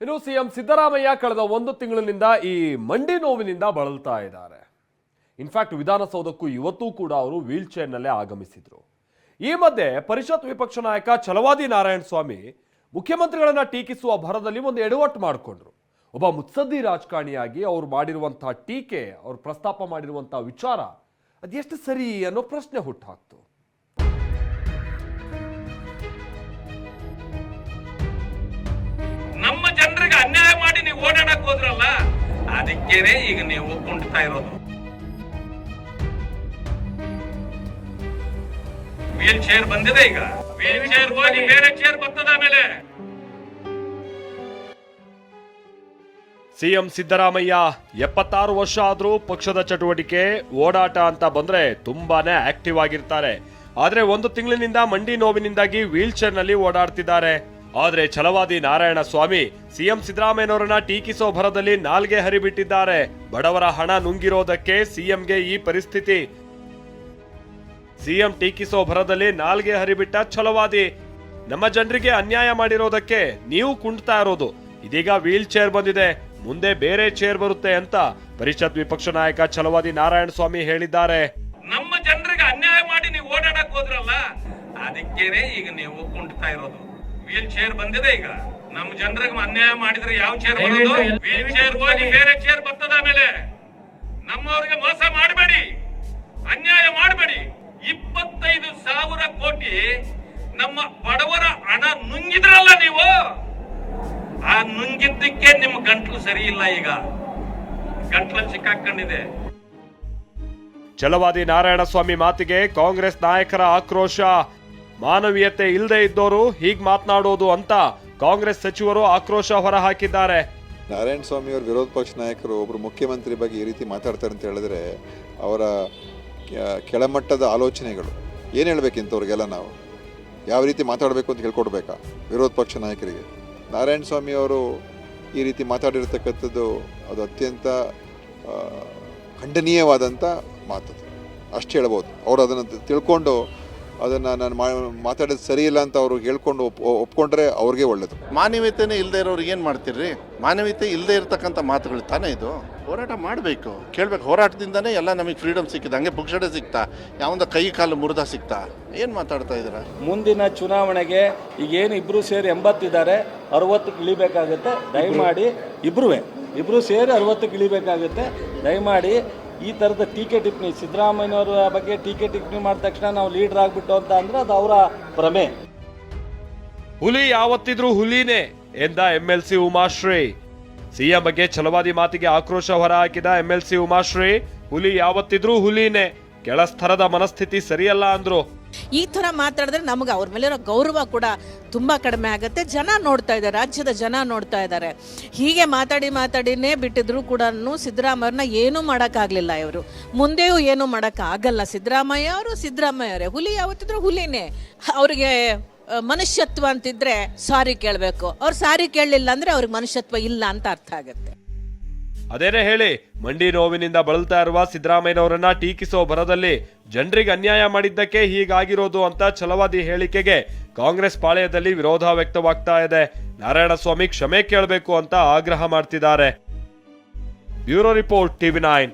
ಇನ್ನು ಸಿಎಂ ಸಿದ್ದರಾಮಯ್ಯ ಕಳೆದ ಒಂದು ತಿಂಗಳಿನಿಂದ ಈ ಮಂಡಿ ನೋವಿನಿಂದ ಬಳಲ್ತಾ ಇದ್ದಾರೆ. ಇನ್ಫ್ಯಾಕ್ಟ್ ವಿಧಾನಸೌಧಕ್ಕೂ ಇವತ್ತೂ ಕೂಡ ಅವರು ವೀಲ್ ಚೇರ್ನಲ್ಲೇ ಆಗಮಿಸಿದ್ರು. ಈ ಮಧ್ಯೆ ಪರಿಷತ್ ವಿಪಕ್ಷ ನಾಯಕ ಛಲವಾದಿ ನಾರಾಯಣ ಸ್ವಾಮಿ ಮುಖ್ಯಮಂತ್ರಿಗಳನ್ನ ಟೀಕಿಸುವ ಭರದಲ್ಲಿ ಒಂದು ಎಡವಟ್ಟು ಮಾಡಿಕೊಂಡ್ರು. ಒಬ್ಬ ಮುತ್ಸದ್ದಿ ರಾಜಕಾರಣಿಯಾಗಿ ಅವರು ಮಾಡಿರುವಂತಹ ಟೀಕೆ, ಅವರು ಪ್ರಸ್ತಾಪ ಮಾಡಿರುವಂತಹ ವಿಚಾರ ಅದೆಷ್ಟು ಸರಿ ಅನ್ನೋ ಪ್ರಶ್ನೆ ಹುಟ್ಟಾಕ್ತು ಓಡಾಡಕ್ ಹೋದ್ರಲ್ಲ ಅದಕ್ಕೇನೆ ಈಗ ನೀವು ಕುಂಟ್ತಾ ಇರೋದು. ವೀಲ್ ಚೇರ್ ಬಂದಿದೆ ಈಗ. ವೀಲ್ ಚೇರ್ ಹೋಗಿ ಬೇರೆ ಚೇರ್ ಬರ್ತದ ಆಮೇಲೆ. ಸಿಎಂ ಸಿದ್ದರಾಮಯ್ಯ ಎಪ್ಪತ್ತಾರು ವರ್ಷ ಆದರೂ ಪಕ್ಷದ ಚಟುವಟಿಕೆ ಓಡಾಟ ಅಂತ ಬಂದ್ರೆ ತುಂಬಾನೇ ಆಕ್ಟಿವ್ ಆಗಿರ್ತಾರೆ. ಆದರೆ ಒಂದು ತಿಂಗಳಿನಿಂದ ಮಂಡಿ ನೋವಿನಿಂದಾಗಿ ವೀಲ್ ಚೇರ್ನಲ್ಲಿ ಓಡಾಡ್ತಿದ್ದಾರೆ. ಆದ್ರೆ ಛಲವಾದಿ ನಾರಾಯಣ ಸ್ವಾಮಿ ಸಿಎಂ ಸಿದ್ದರಾಮಯ್ಯನವರನ್ನ ಟೀಕಿಸೋ ಭರದಲ್ಲಿ ನಾಲ್ಗೆ ಹರಿಬಿಟ್ಟಿದ್ದಾರೆ. ಬಡವರ ಹಣ ನುಂಗಿರೋದಕ್ಕೆ ಸಿಎಂಗೆ ಈ ಪರಿಸ್ಥಿತಿ. ಸಿಎಂ ಟೀಕಿಸೋ ಭರದಲ್ಲಿ ನಾಲ್ಗೆ ಹರಿಬಿಟ್ಟ ಛಲವಾದಿ. ನಮ್ಮ ಜನರಿಗೆ ಅನ್ಯಾಯ ಮಾಡಿರೋದಕ್ಕೆ ನೀವು ಕುಂಡ್ತಾ ಇರೋದು. ಇದೀಗ ವೀಲ್ ಚೇರ್ ಬಂದಿದೆ. ಮುಂದೆ ಬೇರೆ ಚೇರ್ ಬರುತ್ತೆ ಅಂತ ಪರಿಷತ್ ವಿಪಕ್ಷ ನಾಯಕ ಛಲವಾದಿ ನಾರಾಯಣ ಸ್ವಾಮಿ ಹೇಳಿದ್ದಾರೆ. ನಮ್ಮ ಜನರಿಗೆ ಅನ್ಯಾಯ ಮಾಡಿ ನೀವು ಓಡಾಡಕ್ ಹೋದ್ರಲ್ಲ, ಅದಕ್ಕೇನೆ ಈಗ ನೀವು ಕುಂಟ್ತಾ ಇರೋದು. ವೀಲ್ ಚೇರ್ ಬಂದಿದೆ ಈಗ. ನಮ್ ಜನರಿಗೆ ಅನ್ಯಾಯ ಮಾಡಿದ್ರೆ ಯಾವ ಚೇರ್ ಬರೋದು? ವೀಲ್ ಚೇರ್ ಹೋಗಿ ಬೇರೆ ಚೇರ್ ಬರ್ತದ ಆಮೇಲೆ. ನಮ್ಮವ್ರಿಗೆ ಮೋಸ ಮಾಡಬೇಡಿ. ಅನ್ಯಾಯ ಮಾಡಬೇಡಿ. ಇಪ್ಪತ್ತೈದು ಸಾವಿರ ಕೋಟಿ ನಮ್ಮ ಬಡವರ ಹಣ ನುಂಗಿದ್ರಲ್ಲ ನೀವು? ಆ ನುಂಗಿದ್ದಕ್ಕೆ ನಿಮ್ ಗಂಟ್ಲು ಸರಿ ಇಲ್ಲ ಈಗ. ಗಂಟ್ಲಲ್ಲಿ ಸಿಕ್ಕಾಕೊಂಡಿದೆ ಛಲವಾದಿ ನಾರಾಯಣ ಸ್ವಾಮಿ ಮಾತಿಗೆ ಕಾಂಗ್ರೆಸ್ ನಾಯಕರ ಆಕ್ರೋಶ. ಮಾನವೀಯತೆ ಇಲ್ಲದೆ ಇದ್ದವರು ಹೀಗ್ ಮಾತನಾಡೋದು ಅಂತ ಕಾಂಗ್ರೆಸ್ ಸಚಿವರು ಆಕ್ರೋಶ ಹೊರಹಾಕಿದ್ದಾರೆ. ನಾರಾಯಣ ಸ್ವಾಮಿ ಅವರು ವಿರೋಧ ಪಕ್ಷ ನಾಯಕರು ಒಬ್ಬರು ಮುಖ್ಯಮಂತ್ರಿ ಬಗ್ಗೆ ಈ ರೀತಿ ಮಾತಾಡ್ತಾರೆ ಅಂತ ಹೇಳಿದ್ರೆ ಅವರ ಕೆಳಮಟ್ಟದ ಆಲೋಚನೆಗಳು. ಏನು ಹೇಳ್ಬೇಕಿಂತವ್ರಿಗೆಲ್ಲ ನಾವು? ಯಾವ ರೀತಿ ಮಾತಾಡಬೇಕು ಅಂತ ಹೇಳ್ಕೊಡ್ಬೇಕಾ ವಿರೋಧ ಪಕ್ಷ ನಾಯಕರಿಗೆ? ನಾರಾಯಣ ಸ್ವಾಮಿ ಅವರು ಈ ರೀತಿ ಮಾತಾಡಿರ್ತಕ್ಕಂಥದ್ದು ಅದು ಅತ್ಯಂತ ಖಂಡನೀಯವಾದಂಥ ಮಾತು ಅಷ್ಟು ಹೇಳ್ಬೋದು. ಅವರು ಅದನ್ನು ತಿಳ್ಕೊಂಡು ಅದನ್ನು ನಾನು ಮಾ ಮಾತಾಡೋದು ಸರಿ ಇಲ್ಲ ಅಂತ ಅವರು ಹೇಳ್ಕೊಂಡು ಒಪ್ ಒಪ್ಕೊಂಡ್ರೆ ಅವ್ರಿಗೆ ಒಳ್ಳೇದು. ಮಾನವೀಯತೆನೇ ಇಲ್ಲದೆ ಇರೋರಿಗೆ ಏನು ಮಾಡ್ತೀರಿ ಮಾನವೀಯತೆ ಇಲ್ಲದೆ ಇರತಕ್ಕಂಥ ಮಾತುಗಳು ತಾನೇ ಇದು? ಹೋರಾಟ ಮಾಡಬೇಕು. ಕೇಳಬೇಕು ಹೋರಾಟದಿಂದನೇ ಎಲ್ಲ ನಮಗೆ ಫ್ರೀಡಮ್ ಸಿಕ್ಕಿದೆ. ಹಂಗೆ ಪುಕ್ಷಡೆ ಸಿಗ್ತಾ ಯಾವಂದ ಕೈ ಕಾಲು ಮುರಿದ ಸಿಗ್ತಾ ಏನು ಮಾತಾಡ್ತಾ ಇದ್ದೀರಾ? ಮುಂದಿನ ಚುನಾವಣೆಗೆ ಈಗೇನು ಇಬ್ಬರು ಸೇರಿ ಎಂಬತ್ತಿದ್ದಾರೆ ಅರವತ್ತಕ್ಕೆ ಇಳಿಬೇಕಾಗುತ್ತೆ. ದಯಮಾಡಿ ಇಬ್ಬರೂ ಇಬ್ಬರು ಸೇರಿ ಅರವತ್ತಕ್ಕೆ ಇಳಿಬೇಕಾಗುತ್ತೆ. ದಯಮಾಡಿ ಈ ಥರದ ಟೀಕೆ ಟಿಪ್ಪಣಿ. ಸಿದ್ದರಾಮಯ್ಯನವರ ಬಗ್ಗೆ ಟೀಕೆ ಟಿಪ್ಪಣಿ ಮಾಡಿದ ತಕ್ಷಣ ನಾವು ಲೀಡರ್ ಆಗಿಬಿಟ್ಟು ಅಂತ ಅಂದರೆ ಅದು ಅವರ ಭ್ರಮೆ. ಹುಲಿ ಯಾವತ್ತಿದ್ರೂ ಹುಲಿನೇ ಎಂದ ಎಂಎಲ್ಸಿ ಉಮಾಶ್ರೀ. ಸಿಎಂ ಬಗ್ಗೆ ಛಲವಾದಿ ಮಾತಿಗೆ ಆಕ್ರೋಶ ಹೊರಹಾಕಿದ ಎಂಎಲ್ಸಿ ಉಮಾಶ್ರೀ, ಹುಲಿ ಯಾವತ್ತಿದ್ರೂ ಹುಲಿನೇ. ಕೆಳಸ್ಥರದ ಮನಸ್ಥಿತಿ ಸರಿಯಲ್ಲ ಅಂದ್ರು. ಈ ಥರ ಮಾತಾಡಿದ್ರೆ ನಮಗೆ ಅವ್ರ ಮೇಲಿರೋ ಗೌರವ ಕೂಡ ತುಂಬ ಕಡಿಮೆ ಆಗುತ್ತೆ. ಜನ ನೋಡ್ತಾ ಇದ್ದಾರೆ, ರಾಜ್ಯದ ಜನ ನೋಡ್ತಾ ಇದ್ದಾರೆ. ಹೀಗೆ ಮಾತಾಡಿ ಮಾತಾಡಿನೇ ಬಿಟ್ಟಿದ್ರು ಕೂಡ ಸಿದ್ದರಾಮಯ್ಯನ ಏನೂ ಮಾಡೋಕ್ಕಾಗಲಿಲ್ಲ ಇವರು. ಮುಂದೆಯೂ ಏನೂ ಮಾಡೋಕ್ಕಾಗಲ್ಲ. ಸಿದ್ದರಾಮಯ್ಯ ಅವರು ಸಿದ್ದರಾಮಯ್ಯ ಅವರೇ ಹುಲಿ ಯಾವತ್ತಿದ್ರು ಹುಲಿನೇ. ಅವರಿಗೆ ಮನುಷ್ಯತ್ವ ಅಂತಿದ್ರೆ ಸಾರಿ ಕೇಳಬೇಕು. ಅವ್ರು ಸಾರಿ ಕೇಳಲಿಲ್ಲ ಅಂದರೆ ಅವ್ರಿಗೆ ಮನುಷ್ಯತ್ವ ಇಲ್ಲ ಅಂತ ಅರ್ಥ ಆಗುತ್ತೆ. ಅದೇನೇ ಹೇಳಿ, ಮಂಡಿ ನೋವಿನಿಂದ ಬಳಲ್ತಾ ಇರುವ ಸಿದ್ದರಾಮಯ್ಯನವರನ್ನ ಟೀಕಿಸೋ ಭರದಲ್ಲಿ ಜನರಿಗೆ ಅನ್ಯಾಯ ಮಾಡಿದ್ದಕ್ಕೆ ಹೀಗಾಗಿರೋದು ಅಂತ ಛಲವಾದಿ ಹೇಳಿಕೆಗೆ ಕಾಂಗ್ರೆಸ್ ಪಾಳೆಯದಲ್ಲಿ ವಿರೋಧ ವ್ಯಕ್ತವಾಗ್ತಾ ಇದೆ. ನಾರಾಯಣಸ್ವಾಮಿ ಕ್ಷಮೆ ಕೇಳಬೇಕು ಅಂತ ಆಗ್ರಹ ಮಾಡ್ತಿದ್ದಾರೆ. Bureau report TV nine.